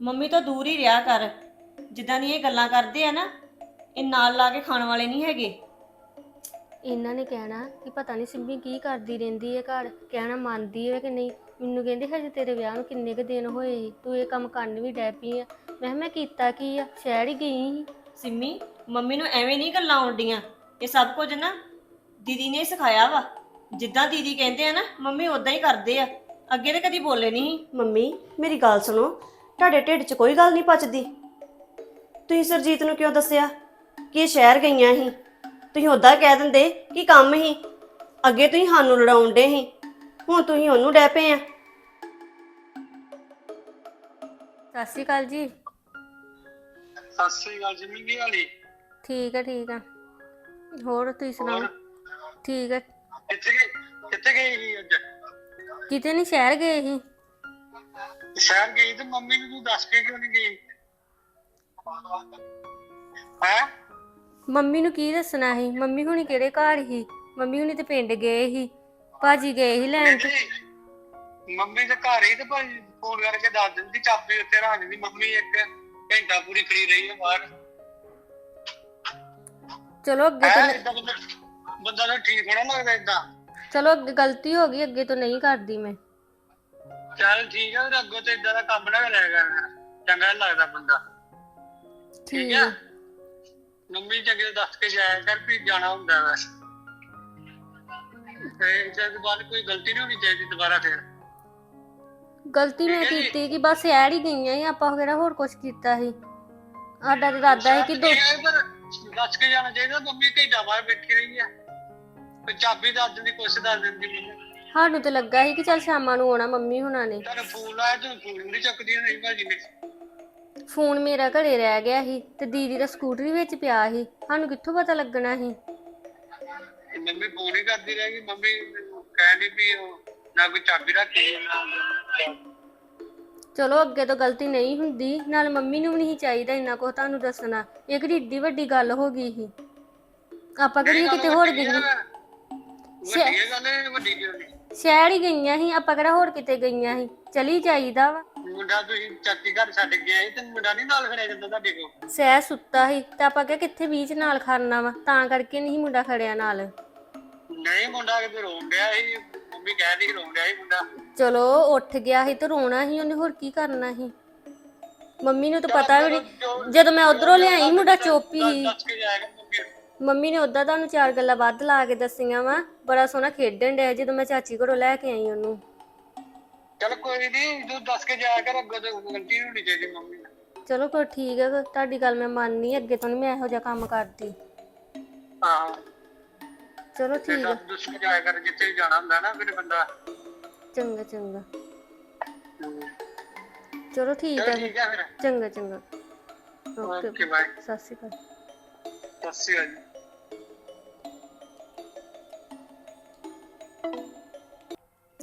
Mummy ਤੋਂ ਦੂਰ ਹੀ ਰਿਹਾ ਕਰ। ਜਿੱਦਾਂ ਦੀ ਇਹ ਗੱਲਾਂ ਕਰਦੇ ਆ ਨਾ ਇਹ ਨਾਲ ਲਾ ਕੇ ਖਾਣ ਵਾਲੇ ਨਹੀਂ ਹੈਗੇ। ਇਹਨਾਂ ਨੇ ਕਹਿਣਾ ਕਿ ਪਤਾ ਨਹੀਂ ਸਿੰਮੀ ਕੀ ਕਰਦੀ ਰਹਿੰਦੀ ਹੈ ਘਰ ਕਹਿਣਾ ਮੰਨਦੀ ਹੈ ਕਿ ਨਹੀਂ। ਮੈਨੂੰ ਕਹਿੰਦੇ ਹਜੇ ਤੇਰੇ ਵਿਆਹ ਨੂੰ ਕਿੰਨੇ ਕੁ ਦਿਨ ਹੋਏ ਸੀ ਤੂੰ ਇਹ ਕੰਮ ਕਰਨ ਵੀ ਡੈ ਪਈ ਆ। ਮੈਂ ਕਿਹਾ ਮੈਂ ਕੀਤਾ ਕੀ ਆ? ਸ਼ਹਿਰ ਹੀ ਗਈ ਸੀ। ਸਿੰਮੀ ਮੰਮੀ ਨੂੰ ਐਵੇਂ ਨਹੀਂ ਗੱਲਾਂ ਆਉਂਦੀਆਂ। ਇਹ ਸਭ ਕੁਝ ਨਾ ਦੀਦੀ ਨੇ ਹੀ ਸਿਖਾਇਆ ਵਾ। ਜਿੱਦਾਂ ਦੀਦੀ ਕਹਿੰਦੇ ਆ ਨਾ ਮੰਮੀ ਉਦਾਂ ਹੀ ਕਰਦੇ ਆ। ਅੱਗੇ ਤੇ ਕਦੀ ਬੋਲੇ ਨਹੀਂ ਮੰਮੀ ਮੇਰੀ ਗੱਲ ਸੁਣੋ। ਤੁਹਾਡੇ ਢਿੱਡ 'ਚ ਕੋਈ ਗੱਲ ਨਹੀਂ ਪਚਦੀ। ਤੁਸੀਂ ਸਰਜੀਤ ਨੂੰ ਕਿਉਂ ਦੱਸਿਆ? ਕਿ ਇਹ ਸ਼ਹਿਰ ਗਈਆਂ ਸੀ। ਤੁਸੀਂ ਉਦਾਂ ਕਹਿ ਦਿੰਦੇ ਕਿ ਕੰਮ ਹੀ ਅੱਗੇ ਤੁਸੀਂ ਸਾਨੂੰ ਲੜਾਉਣ ਡੇ ਸੀ। ਹੁਣ ਤੁਸੀਂ ਉਹਨੂੰ ਡੈ ਪਏ ਆ। ਸਤਿ ਸ਼੍ਰੀ ਅਕਾਲ ਜੀ। ਸਤਿ ਸ੍ਰੀ ਅਕਾਲ ਜੀ ਮਿੰਗੀ ਵਾਲੀ ਠੀਕ ਆ ਠੀਕ ਆ। ਹੋਰ ਤੁਸੀਂ ਸੁਣਾਓ? ਠੀਕ ਆ। ਕਿੱਥੇ ਗਈ ਕਿੱਥੇ ਗਈ ਸੀ ਅੱਜ? ਕਿਤੇ ਨਹੀਂ ਸ਼ਹਿਰ ਗਏ ਸੀ। ਸ਼ਹਿਰ ਗਈ ਤੇ ਮੰਮੀ ਨੂੰ ਤੂੰ ਦੱਸ ਕੇ ਕਿਉਂ ਨਹੀਂ ਗਈ? ਹੈ? ਮੰਮੀ ਨੂੰ ਕੀ ਦੱਸਣਾ ਸੀ? ਮੰਮੀ ਹੁਣੀ ਕਿਹੜੇ ਘਰ ਸੀ? ਮੰਮੀ ਹੁਣੀ ਤੇ ਪਿੰਡ ਗਏ ਸੀ। ਭਾਜੀ ਗਏ ਸੀ ਲੈਣ ਤੇ ਮੰਮੀ ਦੇ ਘਰ ਹੀ ਤੇ ਭਾਈ ਫੋਨ ਕਰਕੇ ਦੱਸ ਦਿੰਦੀ ਚਾਬੀ ਉੱਤੇ ਰੱਖ ਦਿੰਦੀ ਮੰਮੀ ਇੱਕ ਘੰਟਾ ਪੂਰੀ ਖੜੀ ਰਹੀ ਹੈ ਬਾਹਰ। ਚਲੋ ਅੱਗੇ ਹੈ? ਤੋਂ ਬੰਦਾ ਤਾਂ ਠੀਕ ਹੋਣਾ ਲੱਗਦਾ ਇਦਾਂ ਚਲੋ ਅੱਗੇ ਗਲਤੀ ਹੋ ਗਈ ਅੱਗੇ ਤੋਂ ਨਹੀਂ ਕਰਦੀ ਮੈਂ। ਚੱਲ ਠੀਕ ਹੈ ਫਿਰ ਅੱਗੋਂ ਤੇ ਇਦਾਂ ਦਾ ਕੰਮ ਨਾ ਕਰਿਆ ਕਰ। ਚੰਗਾ ਨੀ ਲੱਗਦਾ ਬੰਦਾ। ਠੀਕ ਆ? ਮੰਮੀ ਚੰਗੇ ਦੱਸ ਕੇ ਜਾਇਆ ਕਰ ਵੀ ਜਾਣਾ ਹੁੰਦਾ ਵਾ। ਤੇ ਜਦ ਬਾਅਦ ਕੋਈ ਗਲਤੀ ਨਹੀਂ ਹੋਣੀ ਚਾਹੀਦੀ ਦੁਬਾਰਾ ਫਿਰ। ਗਲਤੀ ਮੈਂ ਠੀਕ ਹੈ ਜੀ। ਕੀਤੀ ਕਿ ਬਸ ਐੜ ਹੀ ਗਈਆਂ ਸੀ ਆਪਾਂ ਕਿਹੜਾ ਹੋਰ ਕੁਝ ਕੀਤਾ ਸੀ। ਸਾਡਾ ਤੇ ਇਰਾਦਾ ਹੈ ਕਿ ਦੋ ਠੀਕ ਹੈ, ਪਰ ਦੱਸ ਕੇ ਜਾਣਾ ਚਾਹੀਦਾ ਮੰਮੀ ਘੰਟਾ ਬਾਹਰ ਬੈਠੀ ਰਹੀ ਹੈ ਤੇ ਚਾਬੀ ਦੱਸ ਦਿੰਦੀ ਕੁਛ ਦੱਸ ਦਿੰਦੀ ਮੈਨੂੰ ਸਾਨੂੰ ਤੇ ਲੱਗਾ ਸੀ ਕਿ ਚੱਲ ਸ਼ਾਮਾਂ ਨੂੰ ਆਉਣਾ ਮੰਮੀ ਹੁਣਾਂ ਨੇ। ਤੁਹਾਨੂੰ ਫੋਨ ਆਇਆ ਤੂੰ ਫੋਨ ਨਹੀਂ ਚੱਕਦੀ ਨਹੀਂ ਭਾਜੀ ਨੇ ਫੋਨ ਮੇਰਾ ਘਰੇ ਰਹਿ ਗਿਆ ਸੀ ਤੇ ਦੀਦੀ ਦਾ ਸਕੂਟਰੀ ਵਿੱਚ ਪਿਆ ਸੀ। ਸਾਨੂੰ ਕਿੱਥੋਂ ਪਤਾ ਲੱਗਣਾ ਸੀ? ਤੇ ਮੰਮੀ ਫੋਨ ਹੀ ਕਰਦੀ ਰਹਿ ਗਈ ਮੰਮੀ ਕਹਿੰਦੀ ਵੀ ਉਹ ਨਾ ਕੋਈ ਚਾਬੀ ਰੱਖੀ ਨਾ ਚਲੋ ਅੱਗੇ ਤੋਂ ਗਲਤੀ ਨਹੀਂ ਹੁੰਦੀ ਨਾਲ ਮੰਮੀ ਨੂੰ ਵੀ ਨਹੀਂ ਚਾਹੀਦਾ ਇੰਨਾ ਕੁਝ ਤੁਹਾਨੂੰ ਦੱਸਣਾ। ਇਹ ਕਿਹੜੀ ਏਡੀ ਵੱਡੀ ਗੱਲ ਹੋ ਗਈ ਸੀ? ਆਪਾਂ ਕਿਹੜੀ ਕਿਤੇ ਹੋਰ ਗਈਆਂ ਵੱਡੀ ਇਹ ਗੱਲ ਹੈ ਵੱਡੀ ਕਿਉਂ ਨਹੀਂ ਸ਼ਹਿਰ ਹੀ ਗਈਆਂ ਸੀ ਆਪਾਂ ਕਿਹੜਾ ਹੋਰ ਕਿਤੇ ਗਈਆਂ ਸੀ? ਚਲੀ ਜਾਈਦਾ ਵਾ। ਮੁੰਡਾ ਤੁਸੀਂ ਚਾਚੀ ਘਰ ਛੱਡ ਗਿਆ ਸੀ ਤੇ ਮੁੰਡਾ ਨਹੀਂ ਨਾਲ ਖੜਿਆ ਜਾਂਦਾ ਤੁਹਾਡੇ ਕੋਲ? ਸਹਿ ਸੁੱਤਾ ਸੀ ਤੇ ਆਪਾਂ ਕਿਹਾ ਕਿੱਥੇ ਬੀਚ ਨਾਲ ਖੜਨਾ ਵਾ ਤਾਂ ਕਰਕੇ ਨਹੀਂ ਮੁੰਡਾ ਖੜਿਆ ਨਾਲ। ਨਹੀਂ ਮੁੰਡਾ ਕਿਤੇ ਰੋਣ ਡਿਆ ਸੀ ਮੰਮੀ ਕਹਿੰਦੀ ਸੀ ਰੋਣ ਡਿਆ ਸੀ ਮੁੰਡਾ। ਚਲੋ ਉੱਠ ਗਿਆ ਸੀ ਤੇ ਰੋਣਾ ਸੀ ਉਹਨੇ ਹੋਰ ਕੀ ਕਰਨਾ ਸੀ? ਮੰਮੀ ਨੂੰ ਤਾਂ ਪਤਾ ਵੀ ਨਹੀਂ ਜਦੋਂ ਮੈਂ ਉਧਰੋਂ ਲਿਆਈ ਮੁੰਡਾ ਚੋਪੀ ਸੀ। ਦੱਸ ਕੇ ਜਾਏਗਾ। ਮੰਮੀ ਨੂੰ। ਨੇ ਉਦਾਂ ਤੁਹਾਨੂੰ ਚਾਰ ਗੱਲਾਂ ਵੱਧ ਲਾ ਕੇ ਦੱਸੀਆਂ ਵਾ। ਬੜਾ ਸੋਹਣਾ ਖੇਡਣ ਡਿਆ ਜਦੋਂ ਮੈਂ ਚਾਚੀ ਘਰੋਂ ਲੈ ਕੇ ਆਈ ਉਹਨੂੰ। ਚੱਲ ਕੋਈ ਨਹੀਂ ਤੂੰ ਦੱਸ ਕੇ ਜਾਇਆ ਕਰ ਅੱਗੋਂ ਤੇ ਗਲਤੀ ਨਹੀਂ ਚਾਹੀਦੀ ਮੰਮੀ ਨਾਲ ਚਲੋ ਕੋਈ ਠੀਕ ਹੈ ਤੁਹਾਡੀ ਗੱਲ ਮੈਂ ਮੰਨਨੀ ਅੱਗੇ ਤੋਂ ਨਹੀਂ ਮੈਂ ਇਹੋ ਜਿਹਾ ਕੰਮ ਕਰਦੀ। ਹਾਂ ਚਲੋ ਤੇ ਠੀਕ ਹੈ ਦੱਸ ਦੱਸ ਕੇ ਜਾਇਆ ਕਰ ਜਿੱਥੇ ਵੀ ਜਾਣਾ ਹੁੰਦਾ ਨਾ ਫਿਰ ਬੰਦਾ। ਚੰਗਾ ਚੰਗਾ। ਚਲੋ ਠੀਕ ਚਲੋ ਹੈ ਠੀਕ ਹੈ ਫਿਰ। ਚੰਗਾ ਚੰਗਾ। ਓਕੇ। Okay bye. ਸਤਿ ਸ਼੍ਰੀ ਅਕਾਲ। ਸਤਿ ਸ਼੍ਰੀ ਅਕਾਲ ਜੀ।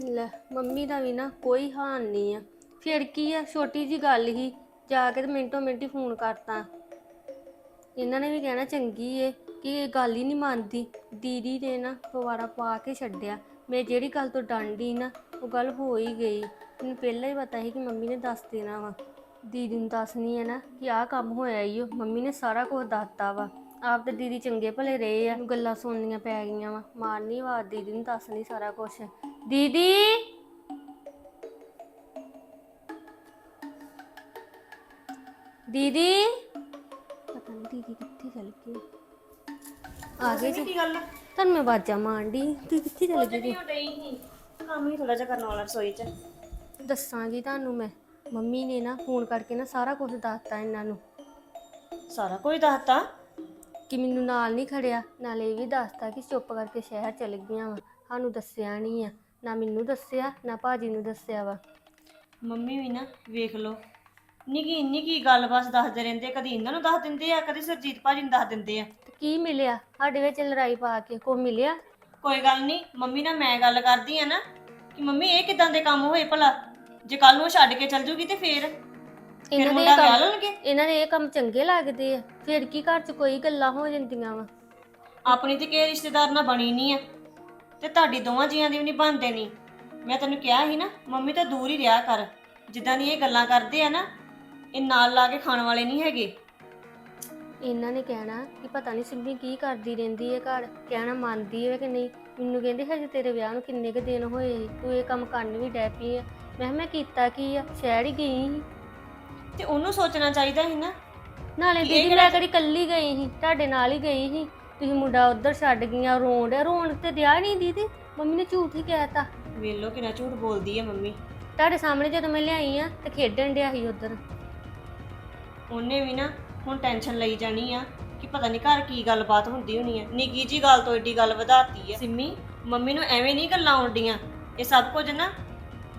ਲੈ, ਮੰਮੀ ਦਾ ਵੀ ਨਾ ਕੋਈ ਹਾਨ ਨਹੀਂ ਆ। ਫਿਰ ਕੀ ਆ, ਛੋਟੀ ਜੀ ਗੱਲ ਹੀ, ਜਾ ਕੇ ਤੇ ਮਿੰਟੋ ਮਿੰਟ ਹੀ ਫੋਨ ਕਰਤਾ। ਇਹਨਾਂ ਨੇ ਵੀ ਕਹਿਣਾ ਚੰਗੀ ਏ, ਕਿ ਇਹ ਗੱਲ ਹੀ ਨਹੀਂ ਮੰਨਦੀ। ਦੀਦੀ ਨੇ ਨਾ ਪਵਾੜਾ ਪਾ ਕੇ ਛੱਡਿਆ। ਮੈਂ ਜਿਹੜੀ ਗੱਲ ਤੋਂ ਡਾਂਡੀ ਨਾ, ਉਹ ਗੱਲ ਹੋ ਹੀ ਗਈ। ਮੈਨੂੰ ਪਹਿਲਾਂ ਹੀ ਪਤਾ ਸੀ ਕਿ ਮੰਮੀ ਨੇ ਦੱਸ ਦੇਣਾ ਵਾ। ਦੀਦੀ ਨੂੰ ਦੱਸਣੀ ਹੈ ਨਾ ਕਿ ਆਹ ਕੰਮ ਹੋਇਆ ਈ ਓ। ਮੰਮੀ ਨੇ ਸਾਰਾ ਕੁਝ ਦੱਸਤਾ ਵਾ। ਆਪ ਤੇ ਦੀਦੀ ਚੰਗੇ ਭਲੇ ਰਹੇ ਆ ਗੱਲਾਂ ਸੁਣਨੀਆਂ ਪੈ ਗਈਆਂ ਵਾ। ਮਾਰਨੀ ਆਵਾਜ਼ ਦੀਦੀ ਨੂੰ ਦੱਸਣੀ ਸਾਰਾ ਕੁਝ ਦੀਦੀ! ਦੀਦੀ! ਪਤਾ ਨਹੀਂ ਦੀਦੀ ਕਿੱਥੇ ਚਲ ਗਈ ਆ ਗਏ ਜੀ। ਕੀ ਗੱਲ ਤੁਹਾਨੂੰ ਮੈਂ ਆਵਾਜ਼ਾਂ ਮਾਰਦੀ ਤੁਸੀਂ ਕਿੱਥੇ ਚਲ ਗਏ ਜੀ? ਕੰਮ ਹੀ ਥੋੜਾ ਜਿਹਾ ਕਰਨ ਵਾਲਾ ਰਸੋਈ 'ਚ। ਦੱਸਾਂਗੀ ਤੁਹਾਨੂੰ ਮੈਂ। ਮੰਮੀ ਨੇ ਨਾ ਫੋਨ ਕਰਕੇ ਨਾ ਸਾਰਾ ਕੁਝ ਦੱਸਤਾ ਇਹਨਾਂ ਨੂੰ। ਸਾਰਾ ਕੁਝ ਦੱਸਤਾ? ਕਿ ਮੈਨੂੰ ਨਾਲ ਨਹੀਂ ਖੜਿਆ ਨਾਲੇ ਇਹ ਵੀ ਦੱਸਤਾ ਕਿ ਚੁੱਪ ਕਰਕੇ ਸ਼ਹਿਰ ਚਲ ਗਈਆਂ ਵਾ। ਸਾਨੂੰ ਦੱਸਿਆ ਨਹੀਂ ਆ ਨਾ ਮੈਨੂੰ ਦੱਸਿਆ ਨਾ ਭਾਜੀ ਨੂੰ ਦੱਸਿਆ ਵਾ। ਮੰਮੀ ਵੀ ਨਾ ਵੇਖ ਲਓ। ਨਿੱਕੀ ਨਿੱਕੀ ਗੱਲ ਬਸ ਦੱਸਦੇ ਰਹਿੰਦੇ ਕਦੀ ਇਹਨਾਂ ਨੂੰ ਦੱਸ ਦਿੰਦੇ ਆ ਕਦੀ ਸਰਜੀਤ ਭਾਜੀ ਨੂੰ ਦੱਸ ਦਿੰਦੇ ਆ। ਤੇ ਕੀ ਮਿਲਿਆ? ਸਾਡੇ ਵਿੱਚ ਲੜਾਈ ਪਾ ਕੇ ਕੋ ਮਿਲਿਆ? ਕੋਈ ਗੱਲ ਨਹੀਂ ਮੰਮੀ ਨਾਲ ਮੈਂ ਗੱਲ ਕਰਦੀ ਆ ਨਾ ਕਿ ਮੰਮੀ ਇਹ ਕਿਦਾਂ ਦੇ ਕੰਮ ਹੋਏ ਭਲਾ? ਜੇ ਕੱਲ ਨੂੰ ਛੱਡ ਕੇ ਚਲ ਜੂਗੀ ਤੇ ਫੇਰ? ਫਿਰ ਇਹਨਾਂ ਦੇ ਮੁੰਡਾ ਇਹ ਵਿਆਹ ਕੰਮ ਲੈਣਗੇ? ਇਹਨਾਂ ਦੇ ਇਹ ਕੰਮ ਚੰਗੇ ਲੱਗਦੇ ਆ। ਫਿਰ ਕੀ ਘਰ 'ਚ ਕੋਈ ਗੱਲਾਂ ਹੋ ਜਾਂਦੀਆਂ ਵਾ? ਆਪਣੀ ਤੇ ਕਿਸੇ ਰਿਸ਼ਤੇਦਾਰ ਨਾਲ ਬਣੀ ਨਹੀਂ ਆ। ਤੇ ਤੁਹਾਡੀ ਦੋਵਾਂ ਜੀਆਂ ਦੀ ਵੀ ਨਹੀਂ ਬਣਦੇ ਨਹੀਂ ਮੈਂ ਤੈਨੂੰ ਕਿਹਾ ਸੀ ਨਾ ਮੰਮੀ ਤਾਂ ਦੂਰ ਹੀ ਰਿਹਾ ਕਰ। ਜਿੱਦਾਂ ਦੀ ਇਹ ਗੱਲਾਂ ਕਰਦੇ ਆ ਨਾ ਇਹ ਨਾਲ ਲਾ ਕੇ ਖਾਣ ਵਾਲੇ ਨਹੀਂ ਹੈਗੇ। ਇਹਨਾਂ ਨੇ ਕਹਿਣਾ ਕਿ ਪਤਾ ਨਹੀਂ ਸਿੰਮੀ ਕੀ ਕਰਦੀ ਰਹਿੰਦੀ ਹੈ ਘਰ। ਕਹਿਣਾ ਮੰਨਦੀ ਹੈ ਕਿ ਨਹੀਂ। ਮੈਨੂੰ ਕਹਿੰਦੇ ਹਜੇ ਤੇਰੇ ਵਿਆਹ ਨੂੰ ਕਿੰਨੇ ਕੁ ਦਿਨ ਹੋਏ ਸੀ। ਤੂੰ ਇਹ ਕੰਮ ਕਰਨ ਵੀ ਡੈ ਪਈ ਆ। ਮੈਂ ਕਿਹਾ ਮੈਂ ਕੀਤਾ ਕੀ ਆ? ਸ਼ਹਿਰ ਹੀ ਗਈ ਸੀ। ਤੇ ਉਹਨੂੰ ਸੋਚਣਾ ਚਾਹੀਦਾ ਸੀ ਨਾ। ਨਾਲੇ ਇਹ ਦੀਦੀ ਮੈਂ ਕਿਹੜੀ ਕੱਲੀ ਗਈ ਸੀ ਤੁਹਾਡੇ ਨਾਲ ਹੀ ਗਈ ਸੀ। ਤੁਸੀਂ ਮੁੰਡਾ ਉੱਧਰ ਛੱਡ ਗਈਆਂ ਰੋਣ ਡਿਆ ਰੋਣ ਤੇ ਦਿਆ ਨਹੀਂ ਦੀਦੀ। ਮੰਮੀ ਨੇ ਝੂਠ ਹੀ ਕਹਿਤਾ ਵੇਲੋ ਕਿੰਨਾ ਝੂਠ ਬੋਲਦੀ ਹੈ ਮੰਮੀ। ਤੁਹਾਡੇ ਸਾਹਮਣੇ ਜਦੋਂ ਮੈਂ ਲਿਆਈ ਆ ਤੇ ਖੇਡਣ ਡਿਆ ਸੀ ਉੱਧਰ। ਉਹਨੇ ਵੀ ਨਾ ਹੁਣ ਟੈਨਸ਼ਨ ਲਈ ਜਾਣੀ ਆ ਕਿ ਪਤਾ ਨਹੀਂ ਘਰ ਕੀ ਗੱਲਬਾਤ ਹੁੰਦੀ ਹੋਣੀ ਆ। ਨਿੱਕੀ ਜੀ ਗੱਲ ਤੋਂ ਏਡੀ ਗੱਲ ਵਧਾਤੀ ਆ। ਸਿੰਮੀ ਮੰਮੀ ਨੂੰ ਐਵੇਂ ਨਹੀਂ ਗੱਲਾਂ ਆਉਂਦੀਆਂ। ਇਹ ਸਭ ਕੁਝ ਨਾ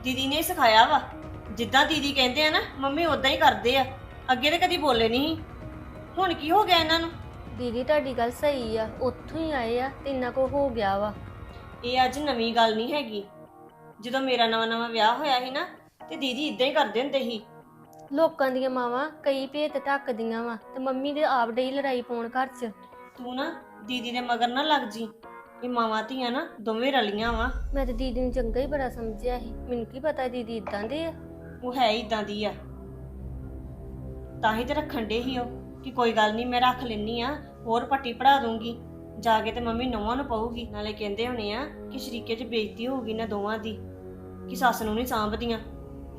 ਦੀਦੀ ਨੇ ਹੀ ਸਿਖਾਇਆ ਵਾ। ਜਿੱਦਾਂ ਦੀਦੀ ਕਹਿੰਦੇ ਆ ਨਾ ਮੰਮੀ ਉਦਾਂ ਹੀ ਕਰਦੇ ਆ। ਅੱਗੇ ਤੇ ਕਦੀ ਬੋਲੇ ਨਹੀਂ ਸੀ। ਹੁਣ ਕੀ ਹੋ ਗਿਆ ਇਹਨਾਂ ਨੂੰ? ਦੀਦੀ ਤੁਹਾਡੀ ਗੱਲ ਸਹੀ ਆ। ਉੱਥੋਂ ਹੀ ਆਏ ਆ ਤੇ ਇੰਨਾ ਕੋ ਹੋ ਗਿਆ ਵਾ। ਇਹ ਅੱਜ ਨਵੀਂ ਗੱਲ ਨਹੀਂ ਹੈਗੀ। ਜਦੋਂ ਮੇਰਾ ਨਵਾਂ ਨਵਾਂ ਵਿਆਹ ਹੋਇਆ ਸੀ ਨਾ ਤੇ ਦੀਦੀ ਇਦਾਂ ਹੀ ਕਰਦੇ ਹੁੰਦੇ ਸੀ। ਲੋਕਾਂ ਦੀਆਂ ਮਾਵਾਂ ਕਈ ਭੇਤ ਢੱਕਦੀਆਂ ਵਾ ਤੇ ਮੰਮੀ ਦੇ ਆਪ ਡਈ ਲੜਾਈ ਪਾਉਣ ਘਰ 'ਚ। ਤੂੰ ਨਾ ਦੀਦੀ ਦੇ ਮਗਰ ਨਾ ਲੱਗ ਜੀ। ਇਹ ਮਾਵਾਂ ਧੀਆਂ ਨਾ ਦੋਵੇਂ ਰਲੀਆਂ ਵਾ। ਮੈਂ ਤੇ ਦੀਦੀ ਨੂੰ ਚੰਗਾ ਹੀ ਬੜਾ ਸਮਝਿਆ ਸੀ। ਮੈਨੂੰ ਕੀ ਪਤਾ ਦੀਦੀ ਇਦਾਂ ਦੇ ਆ। ਉਹ ਹੈ ਇਦਾਂ ਦੀ ਆ। ਤਾਂ ਹੀ ਤੇ ਰੱਖਣ ਦੇ ਹੀ ਉਹ ਕਿ ਕੋਈ ਗੱਲ ਨਹੀਂ ਮੈਂ ਰੱਖ ਲੈਨੀ ਆ ਹੋਰ ਪੱਟੀ ਪੜਾ ਦੂੰਗੀ। ਜਾ ਕੇ ਤੇ ਮੰਮੀ ਨੌਵਾਂ ਨੂੰ ਪਊਗੀ ਨਾਲੇ ਕਹਿੰਦੇ ਹੋਣੇ ਆ ਕਿ ਸ਼ਰੀਕੇ 'ਚ ਬੇਇੱਜ਼ਤੀ ਹੋਊਗੀ ਨਾ ਦੋਵਾਂ ਦੀ ਕਿ ਸੱਸ ਨੂੰ ਨਹੀਂ ਸਾਂਭਦੀਆਂ।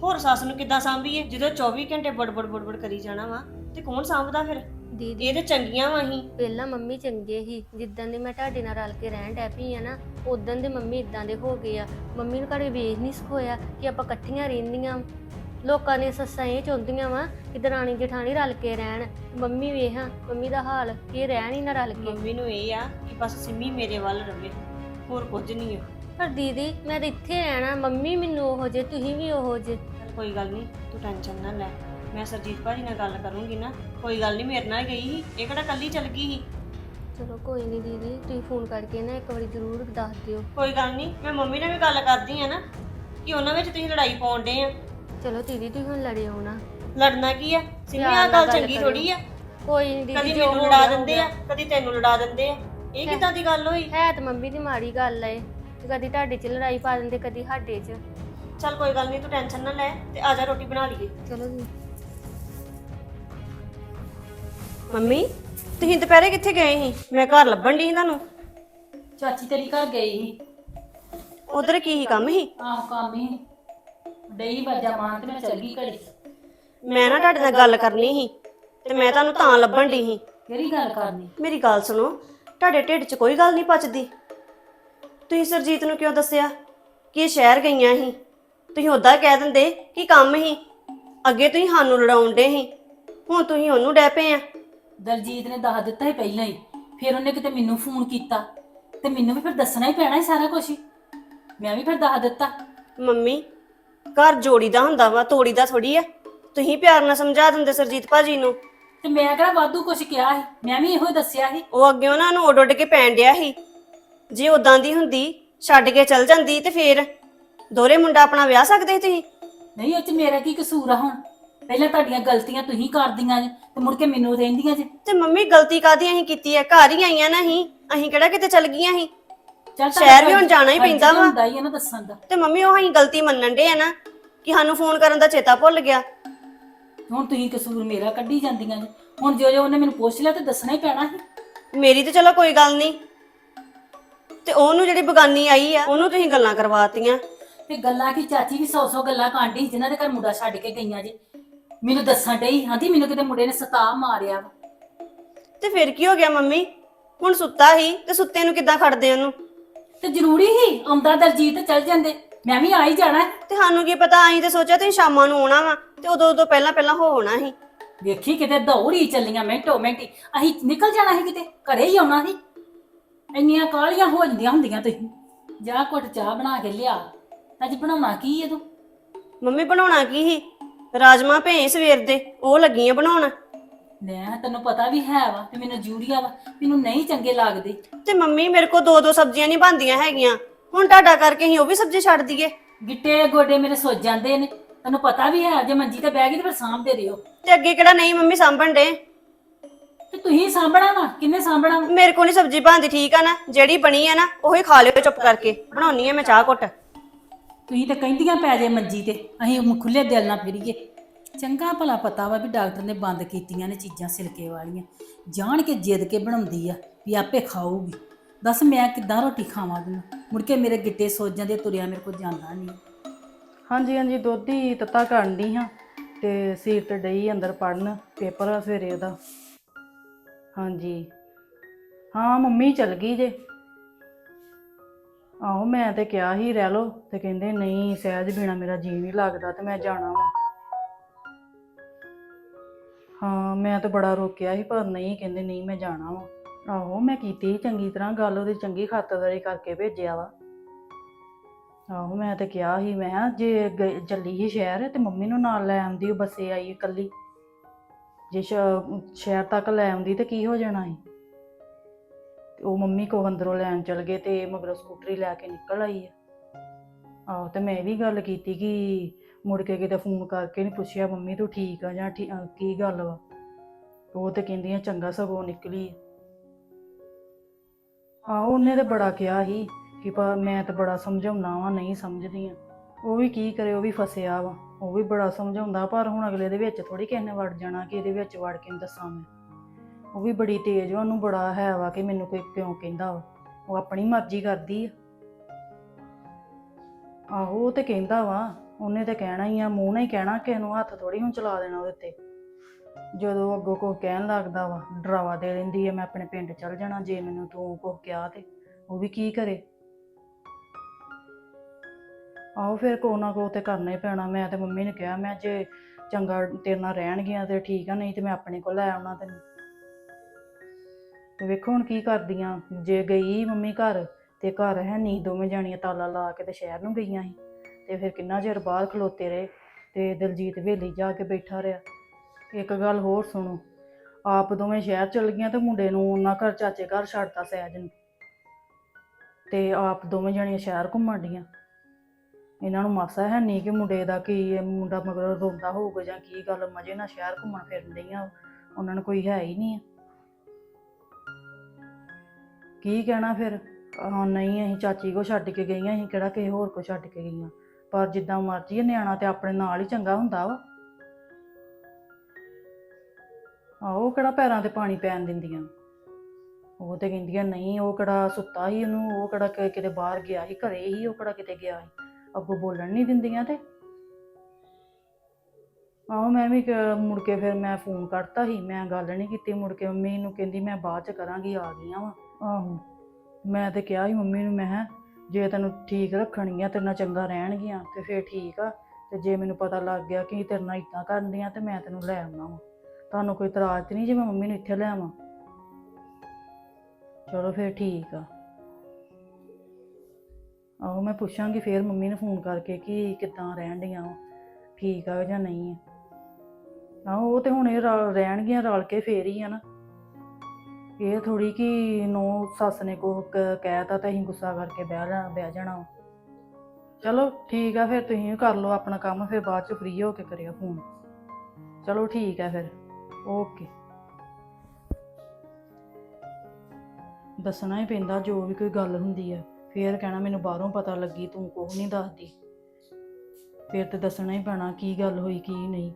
ਹੋਰ ਸੱਸ ਨੂੰ ਕਿੱਦਾਂ ਸਾਂਭੀਏ? ਜਦੋਂ 24 ਘੰਟੇ ਬੜਬੜ ਬੜਬੜ ਕਰੀ ਜਾਣਾ ਵਾ ਤੇ ਕੌਣ ਸਾਂਭਦਾ ਫਿਰ? ਦੀਦੀ ਇਹ ਤੇ ਚੰਗੀਆਂ ਵਾ ਹੀ। ਪਹਿਲਾਂ ਮੰਮੀ ਚੰਗੇ ਸੀ। ਜਿੱਦਾਂ ਦੀ ਮੈਂ ਤੁਹਾਡੇ ਨਾਲ ਰਲ ਕੇ ਰਹਿਣ ਡੈ ਪਈ ਆ ਨਾ ਉਦੋਂ ਦੇ ਮੰਮੀ ਇਦਾਂ ਦੇ ਹੋ ਗਏ ਆ। ਮੰਮੀ ਨੂੰ ਘਰੇ ਵੇਖ ਨਹੀਂ ਸਿਖੋਇਆ ਕਿ ਆਪਾਂ ਇਕੱਠੀਆਂ ਰਹਿੰਦੀਆਂ। ਲੋਕਾਂ ਨੇ ਸੱਸਾਂ ਇਹ ਚਾਹੁੰਦੀਆਂ ਵਾ ਕਿ ਦਰਾਣੀ ਜਠਾਣੀ ਰਲ ਕੇ ਰਹਿਣ। ਮੰਮੀ ਵੇਖਾਂ ਮੰਮੀ ਦਾ ਹਾਲ ਕਿ ਰਹਿਣ ਹੀ ਨਾ ਰਲ ਕੇ। ਮੰਮੀ ਨੂੰ ਇਹ ਆ ਕਿ ਬਸ ਸਿੰਮੀ ਮੇਰੇ ਵੱਲ ਰਵੇ ਹੋਰ ਕੁਝ ਨਹੀਂ ਆ। ਪਰ ਦੀਦੀ ਮੈਂ ਤਾਂ ਇੱਥੇ ਰਹਿਣਾ ਮੰਮੀ ਮੈਨੂੰ ਉਹੋ ਜੇ ਤੁਸੀਂ ਵੀ ਉਹੋ ਜੇ ਚੱਲ ਕੋਈ ਗੱਲ ਨਹੀਂ ਤੂੰ ਟੈਨਸ਼ਨ ਨਾ ਲੈ। ਮੈਂ ਸਰਜੀਤ ਭਾਜੀ ਨਾਲ ਗੱਲ ਕਰੂੰਗੀ ਨਾ। ਕੋਈ ਗੱਲ ਨਹੀਂ ਮੇਰੇ ਨਾਲ ਗਈ ਸੀ ਇਹ ਕਿਹੜਾ ਕੱਲੀ ਚੱਲ ਗਈ ਸੀ? ਚਲੋ ਕੋਈ ਨਹੀਂ ਦੀਦੀ ਤੁਸੀਂ ਫੋਨ ਕਰਕੇ ਨਾ ਇੱਕ ਵਾਰੀ ਜ਼ਰੂਰ ਦੱਸ ਦਿਓ। ਕੋਈ ਗੱਲ ਨਹੀਂ ਮੈਂ ਮੰਮੀ ਨਾਲ ਵੀ ਗੱਲ ਕਰਦੀ ਆ ਨਾ ਕਿ ਉਹਨਾਂ ਵਿੱਚ ਤੁਸੀਂ ਲੜਾਈ ਪਾਉਂਦੇ ਆ। ਚਲੋ ਦੀਦੀ ਤੁਸੀਂ ਹੁਣ ਲੜੇ ਹੋ ਨਾ। ਲੜਨਾ ਕੀ ਆ? ਸਿੰਮੀ ਪਿਆਰ ਨਾਲ ਗੱਲ ਗੱਲ ਚੰਗੀ। ਥੋੜੀ ਆ। ਕੋਈ ਨਹੀਂ ਦੀਦੀ ਕਦੀ ਜੋ ਮੈਨੂੰ ਹੋ ਲੜਾ ਗਿਆ, ਹੋ ਦਿੰਦੇ। ਆ ਕਦੀ ਤੈਨੂੰ ਲੜਾ ਦਿੰਦੇ ਆ। ਇਹ ਕਿੱਦਾਂ ਦੀ ਗੱਲ ਹੋਈ? ਹੈ ਤਾਂ ਮੰਮੀ ਦੀ ਮਾੜੀ ਗੱਲ ਏ। ਤੇ ਕਦੀ ਤੁਹਾਡੇ 'ਚ ਲੜਾਈ ਪਾ ਦਿੰਦੇ ਕਦੀ ਸਾਡੇ 'ਚ। ਚੱਲ ਕੋਈ ਗੱਲ ਨਹੀਂ ਤੂੰ ਟੈਨਸ਼ਨ ਨਾ ਲੈ ਤੇ ਆ ਜਾ ਰੋਟੀ ਬਣਾ ਲਈਏ। ਚਲੋ ਜੀ। ਮੰਮੀ ਤੁਸੀਂ ਦੁਪਹਿਰੇ ਕਿੱਥੇ ਗਏ ਸੀ? ਮੈਂ ਘਰ ਲੱਭਣ ਦੀ ਸੀ ਤੁਹਾਨੂੰ। ਚਾਚੀ ਤੇਰੀ ਘਰ ਗਈ ਸੀ। ਉਧਰ ਕੀ ਸੀ ਕੰਮ ਸੀ? ਆਹ ਕੰਮ ਹੀ ਡਈ ਬਾਜਾ ਮਾਂ ਤੇ ਮੈਂ ਚੱਲ ਗਈ ਘੜੀ। ਮੈਂ ਨਾ ਤੁਹਾਡੇ ਨਾਲ ਗੱਲ ਕਰਨੀ ਸੀ ਤੇ ਮੈਂ ਤੁਹਾਨੂੰ ਤਾਂ ਲੱਭਣ ਦੀ ਸੀ। ਕਿਹੜੀ ਗੱਲ ਕਰਨੀ? ਮੇਰੀ ਗੱਲ ਸੁਣੋ ਤੁਹਾਡੇ ਢਿੱਡ 'ਚ ਕੋਈ ਗੱਲ ਨਹੀਂ ਪਚਦੀ। ਤੁਸੀਂ ਸਰਜੀਤ ਨੂੰ ਕਿਉਂ ਦੱਸਿਆ? ਕਿ ਇਹ ਸ਼ਹਿਰ ਗਈਆਂ ਸੀ? ਤੁਸੀਂ ਉਦਾਂ ਕਹਿ ਦਿੰਦੇ ਕਿ ਕੰਮ ਸੀ। ਅੱਗੇ ਤੁਸੀਂ ਸਾਨੂੰ ਲੜਾਉਣ ਡੇ ਸੀ। ਹੁਣ ਤੁਸੀਂ ਉਹਨੂੰ ਡੈ ਪਏ ਆ। ਦਲਜੀਤ ਨੇ ਦੱਸ ਦਿੱਤਾ ਸੀ ਪਹਿਲਾਂ ਹੀ। ਫਿਰ ਉਹਨੇ ਕਿਤੇ ਮੈਨੂੰ ਫੋਨ ਕੀਤਾ। ਤੇ ਮੈਨੂੰ ਵੀ ਫਿਰ ਦੱਸਣਾ ਹੀ ਪੈਣਾ ਹੀ ਸਾਰਾ ਕੁਝ ਮੈਂ ਵੀ ਫਿਰ ਦੱਸ ਦਿੱਤਾ। ਮੰਮੀ ਘਰ ਜੋੜੀ ਦਾ ਹੁੰਦਾ ਵਾ ਤੋੜੀ ਦਾ ਥੋੜੀ ਆ। ਤੁਸੀਂ ਪਿਆਰ ਨਾਲ ਸਮਝਾ ਦਿੰਦੇ ਸਰਜੀਤ ਭਾਜੀ ਨੂੰ। ਤੇ ਮੈਂ ਕਿਹੜਾ ਵਾਧੂ ਕੁਝ ਕਿਹਾ ਸੀ? ਮੈਂ ਵੀ ਇਹੋ ਦੱਸਿਆ ਸੀ। ਉਹ ਅੱਗੇ ਉਹਨਾਂ ਨੂੰ ਉੱਡ ਉੱਡ ਕੇ ਪੈਣ ਡਿਆ ਸੀ। ਜੇ ਉਦਾਂ ਦੀ ਹੁੰਦੀ ਛੱਡ ਕੇ ਚਲ ਜਾਂਦੀ ਤੇ ਫੇਰ ਦੋਰੇ ਮੁੰਡਾ ਆਪਣਾ ਵਿਆਹ ਸਕਦੇ ਸੀ ਤੁਸੀਂ? ਨਹੀਂ ਉਹ ਚ ਮੇਰਾ ਕੀ ਕਸੂਰ ਆ ਹੁਣ? ਪਹਿਲਾਂ ਤੁਹਾਡੀਆਂ ਗਲਤੀਆਂ ਤੁਸੀਂ ਕਰਦੀਆਂ ਜੇ ਤੇ ਮੁੜ ਕੇ ਮੈਨੂੰ ਰਹਿੰਦੀਆਂ ਜੇ। ਤੇ ਮੰਮੀ ਗਲਤੀ ਕਾਦੀ ਅਸੀਂ ਕੀਤੀ ਹੈ? ਘਰ ਹੀ ਆਈਆਂ ਨਾ ਅਸੀਂ। ਅਸੀਂ ਕਿਹੜਾ ਕਿਤੇ ਚਲ ਗਈਆਂ ਸੀ? ਚੱਲ ਸ਼ਹਿਰ ਵੀ ਹੁਣ ਜਾਣਾ ਹੀ ਪੈਂਦਾ ਵਾ। ਹੁੰਦਾ ਹੀ ਆ ਨਾ ਦੱਸਣ ਦਾ। ਤੇ ਮੰਮੀ ਉਹ ਅਸੀਂ ਗਲਤੀ ਮੰਨਣ ਡੇ ਆ ਨਾ ਕਿ ਸਾਨੂੰ ਫੋਨ ਕਰਨ ਦਾ ਚੇਤਾ ਭੁੱਲ ਗਿਆ। ਹੁਣ ਤੁਸੀਂ ਕਸੂਰ ਮੇਰਾ ਕੱਢੀ ਜਾਂਦੀਆਂ ਜੇ। ਹੁਣ ਜੋ ਜੋ ਉਹਨੇ ਮੈਨੂੰ ਪੁੱਛ ਲਿਆ ਤੇ ਦੱਸਣਾ ਹੀ ਪੈਣਾ ਸੀ। ਮੇਰੀ ਤੇ ਚਲੋ ਕੋਈ ਗੱਲ ਨਹੀਂ। ਤੇ ਉਹਨੂੰ ਜਿਹੜੀ ਬਗਾਨੀ ਆਈ ਆ ਉਹਨੂੰ ਤੁਸੀਂ ਗੱਲਾਂ ਕਰਵਾਤੀਆਂ। ਤੇ ਗੱਲਾਂ ਕੀ ਚਾਚੀ ਵੀ ਸੌ ਸੌ ਗੱਲਾਂ ਕਾਂਢੀ ਜਿਨ੍ਹਾਂ ਦੇ ਘਰ ਮੁੰਡਾ ਛੱਡ ਕੇ ਗਈਆਂ ਜੇ। ਮੈਨੂੰ ਦੱਸਣ ਡਈ ਆਂਦੀ ਮੈਨੂੰ ਕਿਤੇ ਮੁੰਡੇ ਨੇ ਸਤਾ ਮਾਰਿਆ ਵਾ। ਤੇ ਫਿਰ ਕੀ ਹੋ ਗਿਆ ਮੰਮੀ? ਹੁਣ ਸੁੱਤਾ ਹੀ ਤੇ ਸੁੱਤੇ ਨੂੰ ਕਿੱਦਾਂ ਖੜਦੇ ਉਹਨੂੰ? ਤੇ ਜ਼ਰੂਰੀ ਹੀ ਆਉਂਦਾ ਦਲਜੀਤ ਚੱਲ ਜਾਂਦੇ। ਮੈਂ ਵੀ ਆ ਹੀ ਜਾਣਾ। ਤੇ ਸਾਨੂੰ ਕੀ ਪਤਾ ਅਸੀਂ ਤੇ ਸੋਚਿਆ ਤੁਸੀਂ ਸ਼ਾਮਾਂ ਨੂੰ ਆਉਣਾ ਵਾ ਤੇ ਉਦੋਂ ਉਦੋਂ ਪਹਿਲਾਂ ਪਹਿਲਾਂ ਹੋ ਹੋਣਾ ਸੀ। ਵੇਖੀ ਕਿਤੇ ਦੌੜੀ ਚੱਲੀਆਂ ਮਿੰਟੋ ਮਿੰਟੀ ਅਸੀਂ ਨਿਕਲ ਜਾਣਾ ਸੀ ਕਿਤੇ ਘਰੇ ਹੀ ਆਉਣਾ ਸੀ। ਇੰਨੀਆਂ ਕਾਲੀਆਂ ਹੋ ਜਾਂਦੀਆਂ ਹੁੰਦੀਆਂ ਤੁਸੀਂ। ਜਾ ਘੁੱਟ ਚਾਹ ਬਣਾ ਕੇ ਲਿਆ। ਅੱਜ ਬਣਾਉਣਾ ਕੀ ਹੈ ਤੂੰ? ਮੰਮੀ ਬਣਾਉਣਾ ਕੀ ਸੀ? ਰਾਜਮਾ ਭੇ ਸਵੇਰ ਦੇ ਉਹ ਲੱਗੀਆਂ ਬਣਾਉਣ। ਲੈ ਤੈਨੂੰ ਪਤਾ ਵੀ ਹੈ ਵਾ ਤੇ ਮੈਨੂੰ ਜੂਰੀਆ ਵਾ ਮੈਨੂੰ ਨਹੀਂ ਚੰਗੇ ਲੱਗਦੇ। ਤੇ ਮੰਮੀ ਮੇਰੇ ਕੋਲ ਦੋ ਦੋ ਸਬਜ਼ੀਆਂ ਨਹੀਂ ਬਣਦੀਆਂ ਹੈਗੀਆਂ। ਹੁਣ ਤੁਹਾਡਾ ਕਰਕੇ ਅਸੀਂ ਉਹ ਵੀ ਸਬਜ਼ੀ ਛੱਡ ਦਈਏ। ਗਿੱਟੇ ਗੋਡੇ ਮੇਰੇ ਸੁੱਜ ਜਾਂਦੇ ਨੇ ਤੈਨੂੰ ਪਤਾ ਵੀ ਹੈ ਜੇ ਮੰਜੀ ਤੇ ਬਹਿ ਗਈ ਤੇ ਫਿਰ ਸਾਂਭਦੇ ਰਿਓ ਤੇ ਅੱਗੇ ਕਿਹੜਾ ਨਹੀਂ ਮੰਮੀ ਸਾਂਭਣ ਡੇ ਤੇ ਤੁਸੀਂ ਸਾਂਭਣਾ ਵਾ ਕਿੰਨੇ ਸਾਂਭਣਾ ਵਾ? ਮੇਰੇ ਕੋਲ ਨਹੀਂ ਸਬਜ਼ੀ ਬਣਦੀ ਠੀਕ ਆ ਨਾ? ਜਿਹੜੀ ਬਣੀ ਆ ਨਾ ਉਹੀ ਖਾ ਲਿਓ ਚੁੱਪ ਕਰਕੇ। ਬਣਾਉਣੀ ਆ ਮੈਂ ਚਾਹ ਘੁੱਟ। ਤੁਸੀਂ ਤਾਂ ਕਹਿੰਦੀਆਂ ਪੈ ਜੇ ਮੰਜੀ ਤੇ ਅਸੀਂ ਖੁੱਲੇ ਦਿਲ ਨਾਲ ਫਿਰੀਏ। ਚੰਗਾ ਭਲਾ ਪਤਾ ਵਾ ਵੀ ਡਾਕਟਰ ਨੇ ਬੰਦ ਕੀਤੀਆਂ ਨੇ ਚੀਜ਼ਾਂ ਸਿਲਕੇ ਵਾਲੀਆਂ। ਜਾਣ ਕੇ ਜਿੱਦ ਕੇ ਬਣਾਉਂਦੀ ਆ ਵੀ ਆਪੇ ਖਾਊਗੀ। ਦੱਸ ਮੈਂ ਕਿੱਦਾਂ ਰੋਟੀ ਖਾਵਾਂਗੀ ਮੁੜ ਕੇ ਮੇਰੇ ਗਿੱਟੇ ਸੋਜਾਂ ਦੇ ਤੁਰਿਆ ਮੇਰੇ ਕੋਲ ਜਾਂਦਾ ਨਹੀਂ। ਹਾਂਜੀ ਹਾਂਜੀ, ਦੁੱਧ ਹੀ ਤੱਤਾ ਕਰਨ ਡਈ ਹਾਂ ਤੇ ਸੀਰ ਤੇ ਡਈ ਅੰਦਰ ਪੜਨ ਪੇਪਰ ਆ ਸਵੇਰੇ ਉਹਦਾ। ਹਾਂਜੀ। ਹਾਂ, ਮੰਮੀ ਚਲ ਗਈ ਜੇ। ਆਹੋ, ਮੈਂ ਤੇ ਕਿਹਾ ਹੀ ਰਹਿ ਲੋ ਤੇ ਕਹਿੰਦੇ, ਨਹੀਂ, ਸਹਿਜ ਬਿਨਾ ਮੇਰਾ ਜੀ ਨਹੀਂ ਲੱਗਦਾ ਤੇ ਮੈਂ ਜਾਣਾ ਵਾ। ਹਾਂ, ਮੈਂ ਤਾਂ ਬੜਾ ਰੋਕਿਆ ਸੀ, ਪਰ ਨਹੀਂ, ਕਹਿੰਦੇ ਨਹੀਂ, ਮੈਂ ਜਾਣਾ ਵਾ। ਆਹੋ, ਮੈਂ ਕੀਤੀ ਸੀ ਚੰਗੀ ਤਰ੍ਹਾਂ, ਗੱਲ ਉਹਦੀ ਚੰਗੀ ਖਾਤਰਦਾਰੀ ਕਰਕੇ ਭੇਜਿਆ ਵਾ। ਆਹੋ, ਮੈਂ ਤੇ ਕਿਹਾ ਸੀ, ਮੈਂ ਕਿਹਾ, ਜੇ ਗਈ- ਚੱਲੀ ਸੀ ਸ਼ਹਿਰ, ਤੇ ਮੰਮੀ ਨੂੰ ਨਾਲ ਲੈ ਆਉਂਦੀ, ਉਹ ਬੱਸੇ ਆਈ ਇਕੱਲੀ। ਜੇ ਸ਼- ਸ਼ਹਿਰ ਤੱਕ ਲੈ ਆਉਂਦੀ, ਤੇ ਕੀ ਹੋ ਜਾਣਾ ਸੀ? ਤੇ ਉਹ ਮੰਮੀ ਕੋ ਅੰਦਰੋਂ ਲੈਣ ਚਲ ਗਏ, ਤੇ ਮਗਰੋਂ ਸਕੂਟਰੀ ਲੈ ਕੇ ਨਿਕਲ ਆਈ ਆ। ਆਹੋ, ਤੇ ਮੈਂ ਇਹ ਵੀ ਗੱਲ ਕੀਤੀ ਕਿ ਮੁੜ ਕੇ ਕਿਤੇ ਫੋਨ ਕਰਕੇ ਨਹੀਂ ਪੁੱਛਿਆ, ਮੰਮੀ, ਤੂੰ ਠੀਕ ਆ ਜਾਂ ਠੀ- ਅਹ ਕੀ ਗੱਲ ਵਾ? ਉਹ ਤੇ ਕਹਿੰਦੀਆਂ, ਚੰਗਾ ਸਗੋਂ ਨਿਕਲੀ ਆਹੋ ਉਹਨੇ ਤੇ ਬੜਾ ਕਿਹਾ ਸੀ ਕਿ ਪਰ ਮੈਂ ਤੇ ਬੜਾ ਸਮਝਾਉਣਾ ਵਾ, ਨਹੀਂ ਸਮਝਦੀਆਂ। ਉਹ ਵੀ ਕੀ ਕਰੇ, ਉਹ ਵੀ ਫਸਿਆ ਵਾ। ਉਹ ਵੀ ਬੜਾ ਸਮਝਾਉਂਦਾ, ਪਰ ਹੁਣ ਅਗਲੇ ਦੇ ਵਿੱਚ ਥੋੜੀ ਕਿਸੇ ਨੇ ਵੜ ਜਾਣਾ ਕਿ ਇਹਦੇ ਵਿੱਚ ਵੜ ਕੇ ਨੀ ਦੱਸਾਂ ਮੈਂ। ਉਹ ਵੀ ਬੜੀ ਤੇਜ਼ ਵਾ, ਉਹਨੂੰ ਬੜਾ ਹੈ ਵਾ ਕਿ ਮੈਨੂੰ ਕੋਈ ਕਿਉਂ ਕਹਿੰਦਾ ਵਾ। ਉਹ ਆਪਣੀ ਮਰਜ਼ੀ ਕਰਦੀ ਆ। ਆਹੋ, ਉਹ ਤੇ ਕਹਿੰਦਾ ਵਾ। ਉਹਨੇ ਤੇ ਕਹਿਣਾ ਹੀ ਆ, ਮੂੰਹ ਨਾਲ ਹੀ ਕਹਿਣਾ, ਕਿਸੇ ਨੂੰ ਹੱਥ ਥੋੜੀ ਹੁਣ ਚਲਾ ਦੇਣਾ ਉਹਦੇ ਤੇ ਜਦੋਂ ਅੱਗੋਂ ਕੋ ਕਹਿਣ ਲੱਗਦਾ ਵਾ, ਡਰਾਵਾ ਦੇ ਦਿੰਦੀ ਆ, ਮੈਂ ਆਪਣੇ ਪਿੰਡ ਚੱਲ ਜਾਣਾ, ਜੇ ਮੈਨੂੰ ਤੂੰ ਕੁਛ ਕਿਹਾ ਤੇ ਉਹ ਵੀ ਕੀ ਕਰੇ? ਆਹੋ, ਫਿਰ ਕੋ ਨਾ ਕੋ ਤੇ ਕਰਨਾ ਹੀ ਪੈਣਾ, ਮੈਂ ਤੇ ਮੰਮੀ ਨੇ ਕਿਹਾ, ਮੈਂ ਜੇ ਚੰਗਾ ਤੇਰੇ ਨਾਲ ਰਹਿਣਗੀਆਂ ਤੇ ਠੀਕ ਆ, ਨਹੀਂ ਤੇ ਮੈਂ ਆਪਣੇ ਕੋਲ ਲੈ ਆਉਣਾ ਤੈਨੂੰ। ਤੇ ਵੇਖੋ ਹੁਣ ਕੀ ਕਰਦੀਆਂ, ਜੇ ਗਈ ਮੰਮੀ ਘਰ ਤੇ ਘਰ ਹੈ ਨਹੀਂ ਦੋਵੇਂ ਜਾਣੀਆਂ ਤਾਲਾ ਲਾ ਕੇ ਤੇ ਸ਼ਹਿਰ ਨੂੰ ਗਈਆਂ ਸੀ। ਤੇ ਫਿਰ ਕਿੰਨਾ ਚਿਰ ਬਾਹਰ ਖਲੋਤੇ ਰਹੇ ਤੇ ਦਲਜੀਤ ਵੇਲੀ ਜਾ ਕੇ ਬੈਠਾ ਰਿਹਾ। ਇੱਕ ਗੱਲ ਹੋਰ ਸੁਣੋ, ਆਪ ਦੋਵੇਂ ਸ਼ਹਿਰ ਚਲ ਗਈਆਂ ਤੇ ਮੁੰਡੇ ਨੂੰ ਉਹਨਾਂ ਘਰ ਚਾਚੇ ਘਰ ਛੱਡਤਾ ਸਹਿਜ ਨੂੰ ਤੇ ਆਪ ਦੋਵੇਂ ਜਣੀਆਂ ਸ਼ਹਿਰ ਘੁੰਮਣ ਡੀਆਂ। ਇਹਨਾਂ ਨੂੰ ਮਾਸਾ ਹੈ ਨਹੀਂ ਕਿ ਮੁੰਡੇ ਦਾ ਕੀ ਇਹ ਮੁੰਡਾ ਮਗਰ ਰੋਂਦਾ ਹੋਊਗਾ ਜਾਂ ਕੀ ਗੱਲ, ਮਜੇ ਨਾਲ ਸ਼ਹਿਰ ਘੁੰਮਣ ਫਿਰਨ ਡਈਆਂ ਉਹਨਾਂ ਨੂੰ ਕੋਈ ਹੈ ਹੀ ਨਹੀਂ ਆ। ਕੀ ਕਹਿਣਾ ਫਿਰ? ਹਾਂ ਨਹੀਂ, ਅਸੀਂ ਚਾਚੀ ਕੋ ਛੱਡ ਕੇ ਗਈਆਂ, ਅਸੀਂ ਕਿਹੜਾ ਕਿਸੇ ਹੋਰ ਕੋ ਛੱਡ ਕੇ ਗਈਆਂ। ਪਰ ਜਿੱਦਾਂ ਮਰਜ਼ੀ ਆ, ਨਿਆਣਾ ਤੇ ਆਪਣੇ ਨਾਲ ਹੀ ਚੰਗਾ ਹੁੰਦਾ ਵਾ। ਆਹੋ ਉਹ ਕਿਹੜਾ ਪੈਰਾਂ ਤੇ ਪਾਣੀ ਪੈਣ ਦਿੰਦੀਆਂ? ਉਹ ਤੇ ਕਹਿੰਦੀਆਂ ਨਹੀਂ ਉਹ ਕਿਹੜਾ ਸੁੱਤਾ ਸੀ ਉਹਨੂੰ ਉਹ ਕਿਹੜਾ ਕਿ- ਕਿਤੇ ਬਾਹਰ ਗਿਆ ਸੀ ਘਰੇ ਹੀ ਉਹ ਕਿਹੜਾ ਕਿਤੇ ਗਿਆ ਸੀ। ਅੱਗੋਂ ਬੋਲਣ ਨਹੀਂ ਦਿੰਦੀਆਂ ਤੇ। ਆਹੋ ਮੈਂ ਵੀ ਕ- ਮੁੜ ਕੇ ਫਿਰ ਮੈਂ ਫੋਨ ਕਰਤਾ ਸੀ ਮੈਂ ਗੱਲ ਨਹੀਂ ਕੀਤੀ ਮੁੜ ਕੇ। ਮੰਮੀ ਨੂੰ ਕਹਿੰਦੀ ਮੈਂ ਬਾਅਦ ਚ ਕਰਾਂਗੀ ਆ ਗਈਆਂ ਵਾ। ਆਹੋ ਮੈਂ ਤੇ ਕਿਹਾ ਸੀ ਮੰਮੀ ਨੂੰ ਮੈਂ ਕਿਹਾ, ਜੇ ਤੈਨੂੰ ਠੀਕ ਰੱਖਣਗੀਆਂ, ਤੇਰੇ ਨਾਲ ਚੰਗਾ ਰਹਿਣਗੀਆਂ, ਤੇ ਫੇਰ ਠੀਕ ਆ। ਤੇ ਜੇ ਮੈਨੂੰ ਪਤਾ ਲੱਗ ਗਿਆ ਕਿ ਤੇਰੇ ਨਾਲ ਇਦਾਂ ਕਰਨਦੀਆਂ ਤੇ ਮੈਂ ਤੈਨੂੰ ਲੈ ਆਉਣਾ ਵਾ। ਤੁਹਾਨੂੰ ਕੋਈ ਇਤਰਾਜ਼ ਤੇ ਨਹੀਂ ਜੇ ਮੈਂ ਮੰਮੀ ਨੂੰ ਇੱਥੇ ਲੈ ਆਵਾਂ? ਚਲੋ ਫੇਰ ਠੀਕ ਆ। ਆਹੋ, ਮੈਂ ਪੁੱਛਾਂਗੀ ਫੇਰ ਮੰਮੀ ਨੂੰ ਫੋਨ ਕਰਕੇ ਕਿ ਕਿੱਦਾਂ ਰਹਿਣ ਡੀਆਂ ਵਾ, ਠੀਕ ਆ ਜਾਂ ਨਹੀਂ ਆ। ਆਹੋ, ਉਹ ਤੇ ਹੁਣ ਇਹ ਰਲ- ਰਹਿਣਗੀਆਂ, ਰਲ ਕੇ ਫੇਰ ਹੀ ਆ ਨਾ। ਇਹ ਥੋੜੀ ਕਿ ਨੋ ਸੱਸ ਨੇ ਕੋ ਕਹਿਤਾ ਤਾਂ ਅਸੀਂ ਗੁੱਸਾ ਕਰਕੇ ਬਹਿ ਜਾਣਾ ਬਹਿ ਜਾਣਾ ਚਲੋ ਠੀਕ ਆ ਫਿਰ, ਤੁਸੀਂ ਵੀ ਕਰ ਲਓ ਆਪਣਾ ਕੰਮ, ਫਿਰ ਬਾਅਦ ਚ ਫ੍ਰੀ ਹੋ ਕੇ ਕਰਿਓ ਫੋਨ ਚਲੋ ਠੀਕ ਆ ਫਿਰ ਓਕੇ ਦੱਸਣਾ ਹੀ ਪੈਂਦਾ, ਜੋ ਵੀ ਕੋਈ ਗੱਲ ਹੁੰਦੀ ਆ, ਫੇਰ ਕਹਿਣਾ ਮੈਨੂੰ ਬਾਹਰੋਂ ਪਤਾ ਲੱਗੀ, ਤੂੰ ਕੁਛ ਨਹੀਂ ਦੱਸਦੀ। ਫੇਰ ਤੇ ਦੱਸਣਾ ਹੀ ਪੈਣਾ, ਕੀ ਗੱਲ ਹੋਈ, ਕੀ ਨਹੀਂ।